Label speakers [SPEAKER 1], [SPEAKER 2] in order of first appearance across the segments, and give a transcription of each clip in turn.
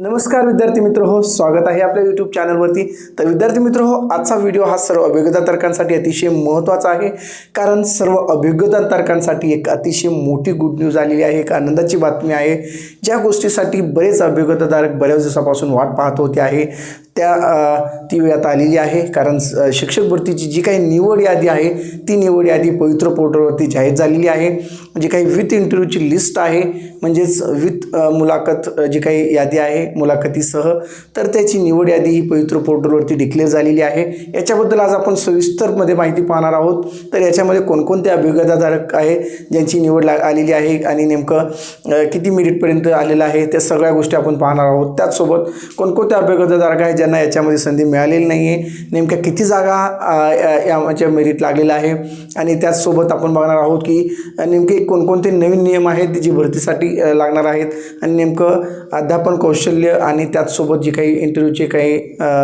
[SPEAKER 1] नमस्कार विद्यार्थी मित्र हो स्वागत आहे आपल्या यूट्यूब चॅनलवरती तर विद्यार्थी मित्र हो आजचा व्हिडिओ हा सर्व अभिज्ञता तर्कांसाठी अतिशय महत्त्वाचा आहे. कारण सर्व अभिज्ञता तर्कांसाठी एक अतिशय मोठी गुड न्यूज आलेली आहे एक आनंदाची बातमी आहे. ज्या गोष्टीसाठी बरेच अभिज्ञताधारक बऱ्याच दिवसापासून वाट पाहत होते आहे त्या ती वेळात आलेली आहे. कारण शिक्षक भरतीची जी काही निवड यादी आहे ती निवड यादी पवित्र पोर्टलवरती जाहीर झालेली आहे. जी काही विथ इंटरव्ह्यूची लिस्ट आहे म्हणजेच विथ मुलाखत जी काही यादी आहे मुलाखतीसह तर त्याची निवड यादी ही पवित्र पोर्टलवरती डिक्लेअर झालेली आहे. याच्याबद्दल आज आपण सविस्तरमध्ये माहिती पाहणार आहोत. तर याच्यामध्ये कोणकोणते अभिज्ञताधारक आहे ज्यांची निवड ला आलेली आहे आणि नेमकं किती मिनिटपर्यंत आलेलं आहे त्या सगळ्या गोष्टी आपण पाहणार आहोत. त्याचसोबत कोणकोणते अभिज्ञताधारक आहेत ज्यांना याच्यामध्ये संधी मिळालेली नाही आहे नेमक्या किती जागा याच्या मेरिट लागलेला आहे आणि त्याचसोबत आपण बघणार आहोत की नेमके कोणकोणते नवीन नियम आहेत जी भरतीसाठी लागणार आहेत आणि नेमकं अध्यापन कौशल्य आणि त्याचसोबत जी काही इंटरव्ह्यूचे काही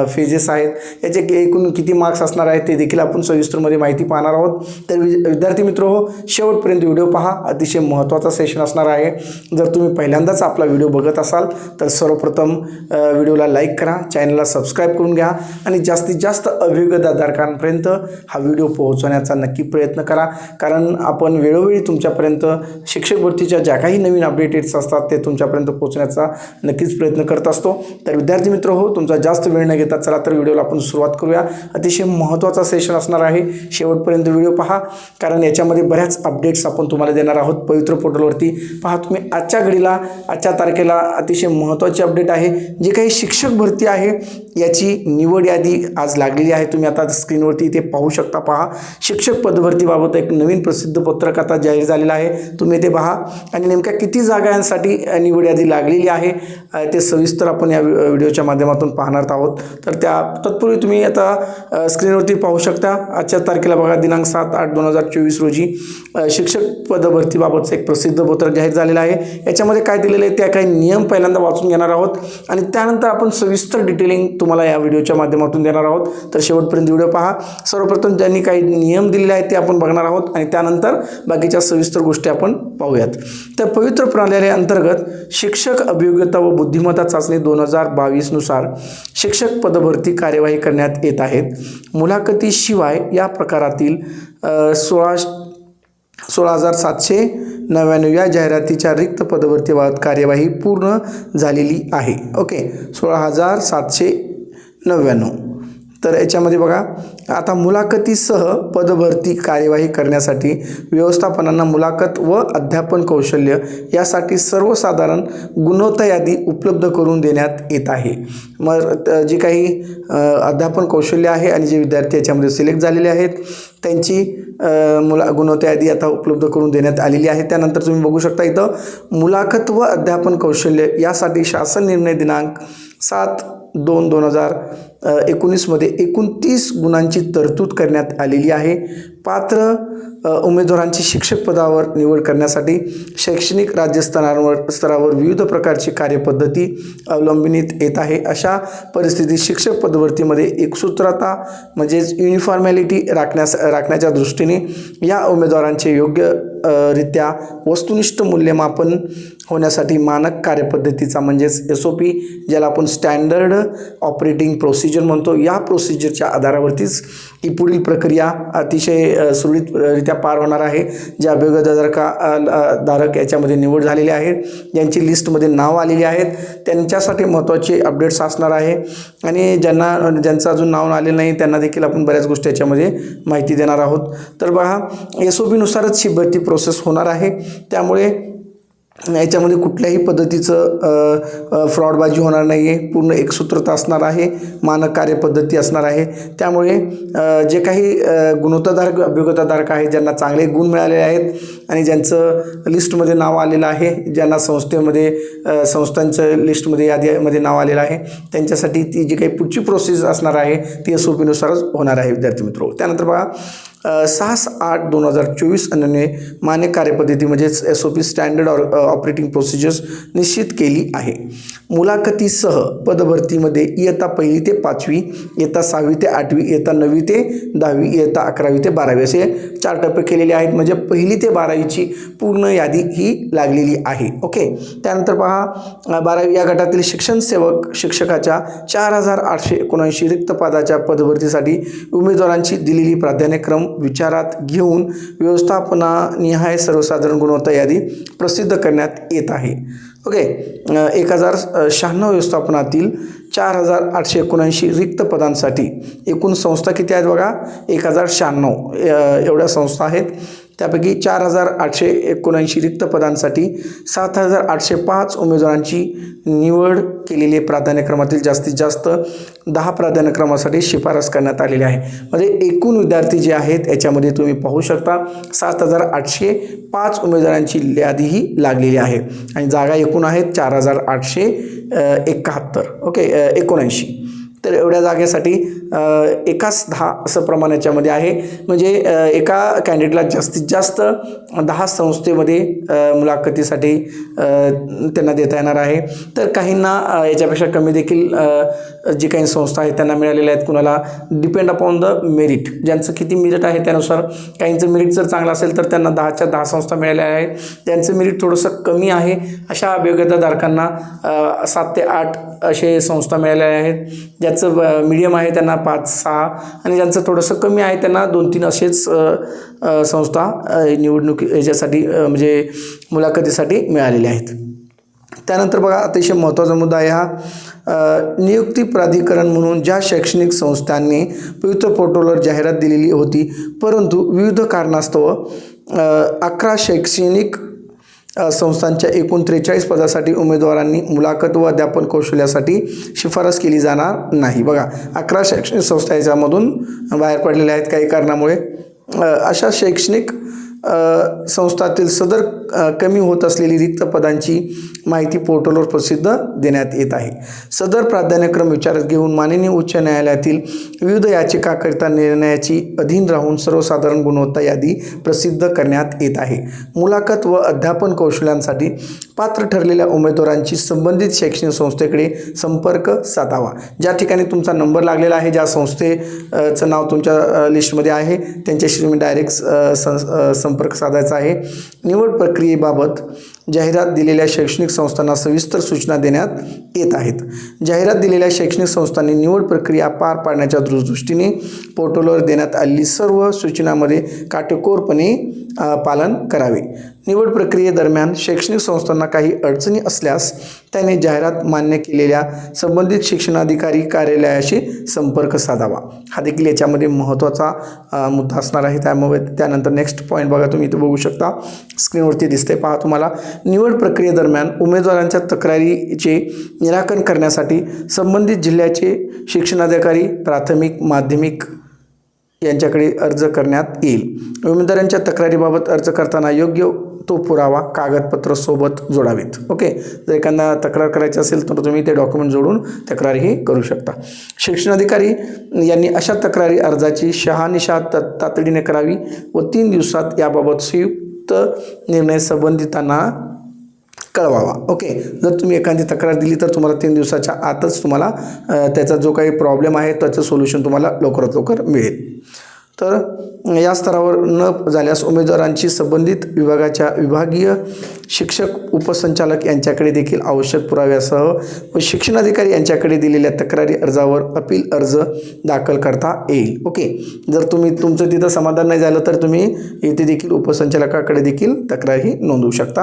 [SPEAKER 1] फेजेस आहेत याचे एकूण किती मार्क्स असणार आहेत ते देखील आपण सविस्तरमध्ये माहिती पाहणार आहोत. तर वि- विद्यार्थी मित्र हो शेवटपर्यंत व्हिडिओ पहा. अतिशय महत्त्वाचा सेशन असणार आहे. जर तुम्ही पहिल्यांदाच आपला व्हिडिओ बघत असाल तर सर्वप्रथम व्हिडिओला लाईक करा. चॅनलला सबस्क्राईब करून घ्या. आणि जास्तीत जास्त अभिगतधारकांपर्यंत हा व्हिडिओ पोहोचवण्याचा नक्की प्रयत्न करा. कारण आपण वेळोवेळी तुमच्यापर्यंत शिक्षक भरतीच्या ज्या काही नवीन अपडेटेड्स असतात ते तुमच्यापर्यंत पोहोचण्याचा नक्कीच प्रयत्न प्रयत्न करत असतो. तर विद्यार्थी मित्र हो तुमचा जास्त वेळ न घेता चला तर व्हिडिओला आपण सुरुवात करूया. अतिशय महत्त्वाचा सेशन असणार आहे. शेवटपर्यंत व्हिडिओ पहा. कारण याच्यामध्ये बऱ्याच अपडेट्स आपण तुम्हाला देणार आहोत. पवित्र पोर्टलवरती. पहा तुम्ही आजच्या घडीला आजच्या तारखेला अतिशय महत्त्वाची अपडेट आहे. जी काही शिक्षक भरती आहे याची निवड यादी आज लागलेली आहे. तुम्ही आता स्क्रीनवरती इथे पाहू शकता. पहा. शिक्षक पदभरतीबाबत एक नवीन प्रसिद्ध पत्रक आता जाहीर झालेलं आहे. तुम्ही ते पहा. आणि नेमक्या किती जागांसाठी निवड यादी लागलेली आहे? ते सविस्तर आपण या व्हिडिओच्या माध्यमातून पाहणार आहोत. तर त्या तत्पूर्वी तुम्ही आता स्क्रीनवरती पाहू शकता आजच्या तारखेला बघा दिनांक सात आठ दोन हजार चोवीस रोजी शिक्षक पदभरतीबाबतचं एक प्रसिद्ध पत्रक जाहीर झालेलं आहे. याच्यामध्ये काय दिलेलं आहे त्या काही नियम पहिल्यांदा वाचून घेणार आहोत. आणि त्यानंतर आपण सविस्तर डिटेलिंग तुम्हाला या व्हिडिओच्या माध्यमातून देणार आहोत. तर शेवटपर्यंत व्हिडिओ पहा. सर्वप्रथम ज्यांनी काही नियम दिलेले आहेत ते आपण बघणार आहोत. आणि त्यानंतर बाकीच्या सविस्तर गोष्टी आपण पाहूयात. तर पवित्र प्रणाली अंतर्गत शिक्षक अभियोग्यता व बुद्धिमत्ता चाचणी दोन हजार बावीसनुसार शिक्षक पदभरती कार्यवाही करण्यात येत आहेत. मुलाखतीशिवाय या प्रकारातील सोळा सोळा हजार सातशे नव्याण्णव या जाहिरातीच्या रिक्त पदभरतीबाबत कार्यवाही पूर्ण झालेली आहे. ओके. सोळा हजार सातशे नव्याण्णव. तर याच्यामध्ये बघा आता मुलाखतीसह पदभरती कार्यवाही करण्यासाठी व्यवस्थापनांना मुलाखत व अध्यापन कौशल्य यासाठी सर्वसाधारण गुणवत्ता यादी उपलब्ध करून देण्यात येत आहे. मग जी काही अध्यापन कौशल्य आहे आणि जे विद्यार्थी याच्यामध्ये सिलेक्ट झालेले आहेत त्यांची मुला गुणवत्ता यादी आता उपलब्ध करून देण्यात आलेली आहे. त्यानंतर तुम्ही बघू शकता इथं मुलाखत व अध्यापन कौशल्य यासाठी शासन निर्णय दिनांक सात दोन दोन हजार एकोणीसमध्ये एकूण तीस गुणांची तरतूद करण्यात आलेली आहे. पात्र उमेदवारांची शिक्षक पदावर निवड करण्यासाठी शैक्षणिक राज्यस्तरावर स्तरावर विविध प्रकारची कार्यपद्धती अवलंबिनीत येत आहे. अशा परिस्थितीत शिक्षक पदभरतीमध्ये एकसूत्रता म्हणजेच युनिफॉर्मॅलिटी राखण्यास राखण्याच्या दृष्टीने या उमेदवारांचे योग्य रित्या वस्तुनिष्ठ मूल्यमापन होण्यासाठी मानक कार्यपद्धतीचा म्हणजेच एस ओ पी ज्याला आपण स्टँडर्ड ऑपरेटिंग प्रोसिजर म्हणतो या प्रोसिजरच्या आधारावरतीच ही पुढील प्रक्रिया अतिशय सुरळीतरित्या पार होणार आहे. ज्या अभियोगधारका धारक याच्यामध्ये निवड झालेले आहेत ज्यांची लिस्टमध्ये नाव आलेली आहेत त्यांच्यासाठी महत्त्वाचे अपडेट्स असणार आहे. आणि ज्यांना ज्यांचं अजून नाव आलेलं नाही त्यांना देखील आपण बऱ्याच गोष्टी याच्यामध्ये माहिती देणार आहोत. तर बघा एस ओ बीनुसारच ही भरती प्रोसेस होणार आहे. त्यामुळे याच्यामध्ये कुठल्याही पद्धतीचं फ्रॉडबाजी होणार नाही आहे पूर्ण एकसूत्रता असणार आहे. मानक कार्यपद्धती असणार आहे. त्यामुळे जे काही गुणवत्ताधारक अभिगताधारक आहेत ज्यांना चांगले गुण मिळालेले आहेत आणि ज्यांचं लिस्टमध्ये नाव आलेलं आहे ज्यांना संस्थेमध्ये संस्थांचं लिस्टमध्ये यादीमध्ये नाव आलेलं आहे त्यांच्यासाठी ती जी काही पुढची प्रोसेस असणार आहे ती एस ओ पीनुसारच होणार आहे विद्यार्थी मित्र. त्यानंतर बघा सहा आठ दोन हजार चोवीस अन्वये मान्य कार्यपद्धती म्हणजेच S O P standard or operating procedures निश्चित केली आहे. मुलाखतीसह पदभरतीमध्ये इयत्ता पहिली ते पाचवी इयत्ता सहावी ते आठवी इयत्ता नववी ते दहावी इयत्ता अकरावी ते बारावी असे चार टप्पे केलेले आहेत. म्हणजे पहिली ते बारावीची पूर्ण यादी ही लागलेली आहे. ओके? त्यानंतर पहा बारावी या गटातील शिक्षण सेवक शिक्षकाच्या चार हजार आठशे एकोणऐंशी रिक्त पदाच्या पदभरतीसाठी उमेदवारांची दिलेली प्राधान्यक्रम विचारात घेऊन व्यवस्थापनानिहाय सर्वसाधारण गुणवत्ता यादी प्रसिद्ध करण्यात येत आहे. ओके एक हजार शहाण्णव व्यवस्थापनातील चार हजार आठशे एकोणऐंशी रिक्त पदांसाठी एकूण संस्था किती आहेत बघा? एक हजार शहाण्णव एवढ्या संस्था आहेत. त्यापैकी चार हजार आठशे एकोणऐंशी रिक्त पदांसाठी सात हजार आठशे पाच उमेदवारांची निवड केलेली प्राधान्यक्रमातील जास्तीत जास्त दहा प्राधान्यक्रमासाठी शिफारस करण्यात आलेली आहे. म्हणजे एकूण विद्यार्थी जे आहेत याच्यामध्ये तुम्ही पाहू शकता सात हजार आठशे पाच उमेदवारांची यादीही लागलेली आहे. आणि जागा एकूण आहेत चार हजार आठशे एकाहत्तर. ओके एकोणऐंशी. तर एवढ्या जागेसाठी एकाच दहा असं प्रमाण याच्यामध्ये आहे. म्हणजे एका कॅन्डिडेटला जास्तीत जास्त दहा संस्थेमध्ये मुलाखतीसाठी त्यांना देता येणार आहे. तर काहींना याच्यापेक्षा कमी देखील जी काही संस्था आहेत त्यांना मिळालेल्या आहेत. कुणाला डिपेंड अपॉन द मेरिट ज्यांचं किती मेरिट आहे त्यानुसार काहींचं मेरिट जर चांगलं असेल तर त्यांना दहाच्या दहा संस्था मिळाल्या आहेत. त्यांचं मेरिट थोडंसं कमी आहे. अशा अभियोग्यताधारकांना सात ते आठ असे संस्था मिळालेल्या आहेत. ज्याचं मीडियम आहे त्यांना पाच सहा आणि ज्यांचं थोडंसं कमी आहे त्यांना दोन तीन असेच संस्था निवडणूक याच्यासाठी म्हणजे मुलाखतीसाठी मिळालेल्या आहेत. त्यानंतर बघा अतिशय महत्त्वाचा मुद्दा आहे हा. नियुक्ती प्राधिकरण म्हणून ज्या शैक्षणिक संस्थांनी पवित्र पोर्टलवर जाहिरात दिलेली होती परंतु विविध कारणास्तव अकरा शैक्षणिक संस्थांच्या एकूण त्रेचाळीस पदासाठी उमेदवारांनी मुलाखत व अध्यापन कौशल्यासाठी शिफारस केली जाणार नाही. बघा अकरा शैक्षणिक संस्था याच्यामधून बाहेर पडलेल्या आहेत काही कारणामुळे. अशा शैक्षणिक संस्थातील सदर कमी होत असलेली रिक्त पदांची माहिती पोर्टलवर प्रसिद्ध देण्यात येत आहे. सदर प्राधान्यक्रम विचारात घेऊन माननीय उच्च न्यायालयातील विविध याचिकाकरिता निर्णयाची अधीन राहून सर्वसाधारण गुणवत्ता यादी प्रसिद्ध करण्यात येत आहे. मुलाखत व अध्यापन कौशल्यांसाठी पात्र ठरलेल्या उमेदवारांची संबंधित शैक्षणिक संस्थेकडे संपर्क साधावा. ज्या ठिकाणी तुमचा नंबर लागलेला आहे ज्या संस्थेचं नाव तुमच्या लिस्टमध्ये आहे त्यांच्याशी तुम्ही डायरेक्ट अ, सं- संपर्क साधायचा आहे. निवड प्रक्रियेबाबत जाहिरात दिलेल्या शैक्षणिक संस्थांना सविस्तर सूचना देण्यात येत आहेत. जाहिरात दिलेल्या शैक्षणिक संस्थांनी निवड प्रक्रिया पार पाडण्याच्या दृष्टीने पोर्टलवर देण्यात आलेली सर्व सूचनामध्ये काटेकोरपणे पालन करावे. निवड प्रक्रियेदरम्यान शैक्षणिक संस्थांना काही अडचणी असल्यास त्याने जाहिरात मान्य केलेल्या संबंधित शिक्षणाधिकारी कार्यालयाशी संपर्क साधावा. हा देखील याच्यामध्ये महत्त्वाचा मुद्दा असणार आहे. त्यामुळे त्यानंतर नेक्स्ट पॉईंट बघा तुम्ही इथं बघू शकता. स्क्रीनवरती दिसते पहा तुम्हाला. निवड प्रक्रियेदरम्यान उमेदवारांच्या तक्रारीचे निराकरण करण्यासाठी संबंधित जिल्ह्याचे शिक्षणाधिकारी प्राथमिक माध्यमिक यांच्याकडे अर्ज करण्यात येईल. उमेदवारांच्या तक्रारीबाबत अर्ज करताना योग्य तो पुरावा कागदपत्र सोबत जोडावेत. ओके जर एखादा तक्रार करायची असेल तर तुम्ही ते डॉक्युमेंट जोडून तक्रारही करू शकता. शिक्षणाधिकारी यांनी अशा तक्रारी अर्जाची शहानिशा त तातडीने करावी व तीन दिवसात याबाबत संयुक्त निर्णय संबंधितांना कळवावा. ओके जर तुम्ही एखादी तक्रार दिली तर तुम्हाला तीन दिवसाच्या आतच तुम्हाला त्याचा जो काही प्रॉब्लेम आहे त्याचं सोल्युशन तुम्हाला लवकरात लवकर मिळेल. तर या स्तरावर न झाल्यास उमेदवारांची संबंधित विभागाच्या विभागीय शिक्षक उपसंचालक यांच्याकडे देखील आवश्यक पुराव्यासह व शिक्षणाधिकारी यांच्याकडे दिलेल्या तक्रारी अर्जावर अपील अर्ज दाखल करता येईल. ओके? जर तुम्ही तुमचं तिथं समाधान नाही झालं तर तुम्ही येथे देखील उपसंचालकाकडे देखील तक्रारही नोंदवू शकता.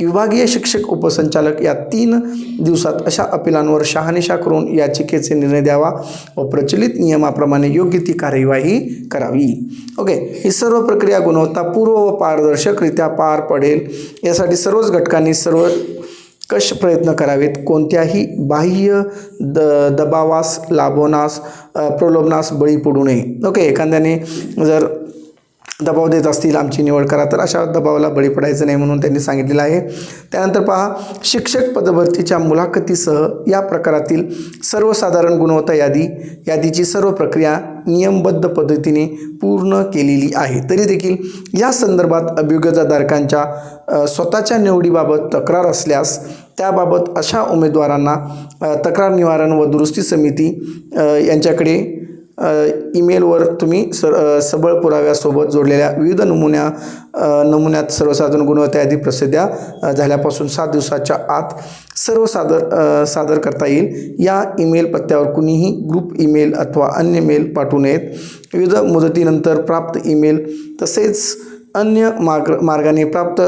[SPEAKER 1] विभागीय शिक्षक उपसंचालक या तीन दिवसात अशा अपिलांवर शहानिशा करून याचिकेचे निर्णय द्यावा व प्रचलित नियमाप्रमाणे योग्य ती कार्यवाही करावी. ओके? ही सर्व प्रक्रिया गुणवत्तापूर्व व पारदर्शकरित्या पार पडेल. यासाठी सर्वच घटकांनी सर्व कश प्रयत्न करावेत. कोणत्याही बाह्य द दबावास लाभवनास प्रलोभनास बळी पडू नये. ओके एखाद्याने जर दबाव देत असतील आमची निवड करा. तर अशा दबावाला बळी पडायचं नाही म्हणून त्यांनी सांगितलेलं आहे. त्यानंतर पहा शिक्षक पदभरतीच्या मुलाखतीसह या प्रकारातील सर्वसाधारण गुणवत्ता यादी यादीची सर्व प्रक्रिया नियमबद्ध पद्धतीने पूर्ण केलेली आहे. तरी देखील या संदर्भात अभियोग्यताधारकांच्या स्वतःच्या निवडीबाबत तक्रार असल्यास त्याबाबत अशा उमेदवारांना तक्रार निवारण व दुरुस्ती समिती यांच्याकडे ईमेलवर तुम्ही स सबळ पुराव्यासोबत जोडलेल्या विविध नमुन्या नमुन्यात सर्वसाधारण गुणवत्ता यादी प्रसिद्ध्या झाल्यापासून सात दिवसाच्या आत सर्व सादर सादर करता येईल. या ईमेल पत्त्यावर कुणीही ग्रुप ईमेल अथवा अन्य मेल पाठवू नयेत. विविध मुदतीनंतर प्राप्त ईमेल तसेच अन्य मार्ग मार्गाने प्राप्त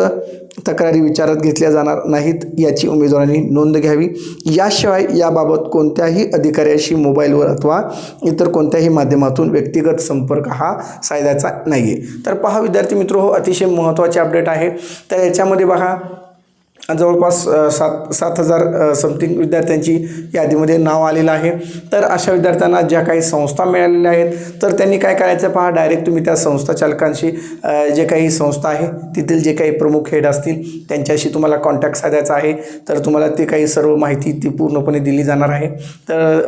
[SPEAKER 1] तक्रारी विचारात घेतल्या जाणार नाहीत याची उमेदवारांनी नोंद घ्यावी. याशिवाय याबाबत कोणत्याही अधिकाऱ्याशी मोबाईलवर अथवा इतर कोणत्याही माध्यमातून व्यक्तिगत संपर्क हा सायद्याचा नाही आहे तर पहा विद्यार्थी मित्र हो अतिशय महत्त्वाचे अपडेट आहे. तर याच्यामध्ये बघा जवळपास सात सात हजार समथिंग विद्यार्थ्यांची यादीमध्ये नाव आलेलं आहे. तर अशा विद्यार्थ्यांना ज्या काही संस्था मिळालेल्या आहेत तर त्यांनी काय करायचं पहा डायरेक्ट तुम्ही त्या संस्था चालकांशी जे काही संस्था आहे तिथील जे काही प्रमुख हेड असतील त्यांच्याशी तुम्हाला कॉन्टॅक्ट साधायचा आहे. तर तुम्हाला ते काही सर्व माहिती ती पूर्णपणे दिली जाणार आहे. तर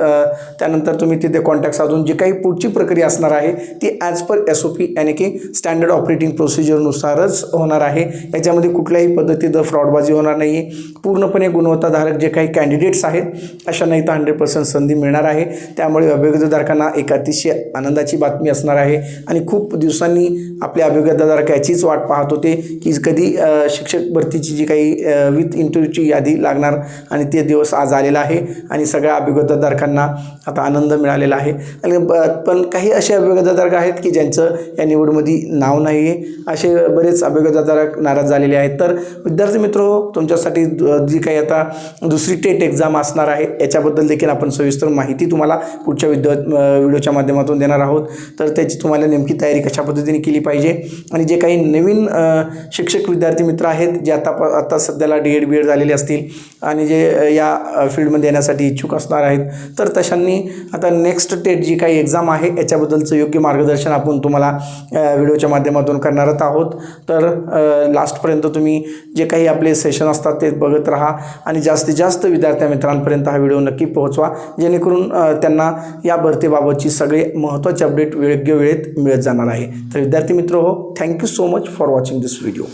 [SPEAKER 1] त्यानंतर तुम्ही तिथे कॉन्टॅक्ट साधून जी काही पुढची प्रक्रिया असणार आहे ती as per S O P यानी की स्टँडर्ड ऑपरेटिंग प्रोसिजरनुसारच होणार आहे. याच्यामध्ये कुठल्याही पद्धतीचं फ्रॉडबाजी होणार नाही. आहे पूर्णपणे गुणवत्ताधारक जे काही कॅन्डिडेट्स आहेत अशा नाही तर हंड्रेड पर्सेंट संधी मिळणार आहे. त्यामुळे अभियोगधारकांना एक अतिशय आनंदाची बातमी असणार आहे. आणि खूप दिवसांनी आपल्या अभियोगधारक याचीच वाट पाहत होते की कधी शिक्षक भरतीची जी काही विथ इंटरव्ह्यूची यादी लागणार आणि ते दिवस आज आलेला आहे आणि सगळ्या अभियोगधारकांना आता आनंद मिळालेला आहे. आणि पण काही असे अभियोगधारक आहेत की ज्यांचं या निवडमध्ये नाव नाही आहे असे बरेच अभियोगधारक नाराज झालेले आहेत. तर विद्यार्थी मित्र तुमच्यासाठी जी काही आता दुसरी टेट एक्झाम असणार आहे याच्याबद्दल देखील आपण सविस्तर माहिती तुम्हाला पुढच्या विद्या व्हिडिओच्या माध्यमातून देणार आहोत. तर त्याची तुम्हाला नेमकी तयारी कशा पद्धतीने केली पाहिजे? आणि जे काही नवीन शिक्षक विद्यार्थी मित्र आहेत जे आता प- आता सध्याला डी एड बी एड झालेले असतील आणि जे या फील्डमध्ये येण्यासाठी इच्छुक असणार आहेत तर तशांनी आता नेक्स्ट टेट जी काही एक्झाम आहे याच्याबद्दलचं योग्य मार्गदर्शन आपण तुम्हाला व्हिडिओच्या माध्यमातून करणारच आहोत. तर लास्टपर्यंत तुम्ही जे काही आपले सेशन असतात ते बघत राहा. आणि जास्तीत जास्त विद्यार्थ्या मित्रांपर्यंत हा व्हिडिओ नक्की पोहोचवा जेणेकरून त्यांना या भरतीबाबतची सगळे महत्त्वाचे अपडेट योग्य वेळेत मिळत जाणार आहे. तर विद्यार्थी मित्र हो thank you so much for watching this video